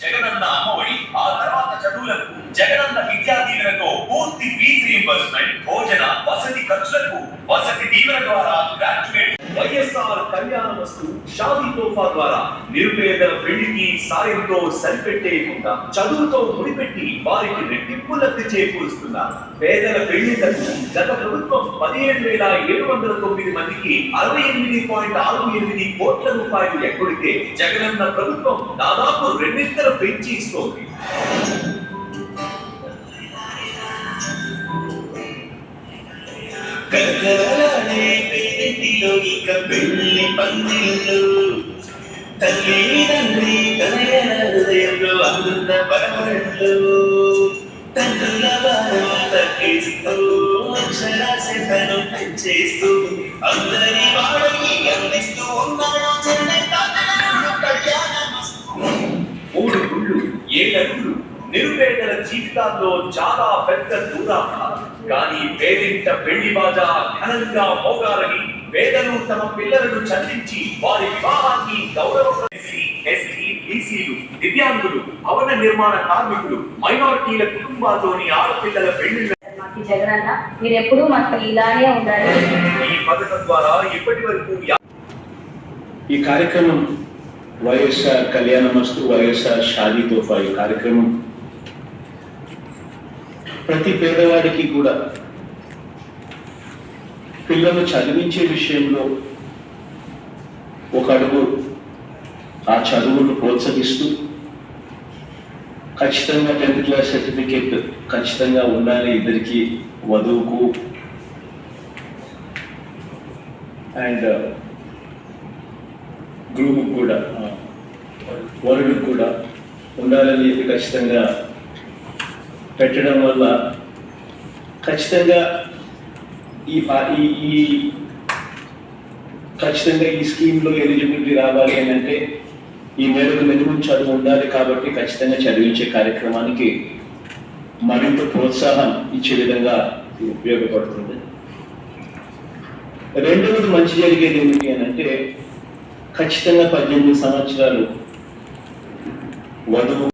జగనన్న అమ్మఒడి ఆ తర్వాత చదువులకు జగనన్న విద్యా దీవెనతో పూర్తి ఫీజు రీంబర్స్మెంట్ భోజన వసతి ఖర్చులకు వసతి దీవెన ద్వారా గ్రాడ్యుయేట్ వైఎస్ఆర్ కళ్యాణ వస్తు షాదీ తోఫా ద్వారా నిరుపేదల పెళ్ళికి సాయంతో సరిపెట్టేయకుండా చదువుతో ముడిపెట్టి వారికి రెట్టింపు లబ్ధి చేకూరుస్తున్నారు. పేదల పెళ్ళిళ్ళకు గత ప్రభుత్వం పదిహేడు వేల ఏడు వందల తొమ్మిది మందికి అరవై ఎనిమిది పాయింట్ ఆరు ఎనిమిది కోట్ల రూపాయలు ఎక్కడితే జగనన్న ప్రభుత్వం దాదాపు రెండింతలు పెంచి ఇస్తోంది పేరింటిలో ఇక పెళ్ళి పందిళ్ళు తల్లి తండ్రి తనయన హృదయంలో అందున్న పరమళ్ళు తండ్రుల భారం తగ్గిస్తూ అక్షరాశతను పెంచేస్తూ అందరి వాడికి అందిస్తూ ఉన్నాడు మూడు గుళ్ళు ఏడగుళ్ళు నిరుపేదల జీవితాల్లో చాలా పెద్ద దూరం కానీ పేరింట పెళ్ళి బాజా ఘనంగా మోగాలని పేదలు తమ పిల్లలను చదివించి వారి వివాహాన్ని గౌరవ ఎస్టీ బీసీలు దివ్యాంగులు భవన నిర్మాణ కార్మికులు మైనారిటీల కుటుంబాల్లోని ఆడపిల్లల జగనన్న మీరు ఎప్పుడూ మాకు ఇలానే ఉండాలి. ఈ పథకం ద్వారా ఇప్పటి వరకు ఈ కార్యక్రమం వైఎస్ఆర్ కళ్యాణమస్తు వైఎస్ఆర్ షాదీ తోఫా ఈ కార్యక్రమం. ప్రతి పేదవాడికి కూడా పిల్లలు చదివించే విషయంలో ఒక అడుగు ఆ చదువును ప్రోత్సహిస్తూ ఖచ్చితంగా టెన్త్ క్లాస్ సర్టిఫికేట్ ఖచ్చితంగా ఉండాలి ఇద్దరికి వధువుకు. అండ్ uh, గ్రూప్ కూడా uh, వరుడికి కూడా ఉండాలని చెప్పి ఖచ్చితంగా పెట్టడం వల్ల ఖచ్చితంగా ఈ ఈ ఈ ఖచ్చితంగా ఈ స్కీమ్లో ఎలిజిబిలిటీ రావాలి అని అంటే ఈ మేరకు మినిమం చదువు ఉండాలి కాబట్టి ఖచ్చితంగా చదివించే కార్యక్రమానికి మరింత ప్రోత్సాహం ఇచ్చే విధంగా ఉపయోగపడుతుంది. రెండవది మంచి జరిగేది ఏమిటి అని అంటే ఖచ్చితంగా పద్దెనిమిది సంవత్సరాలు వధువు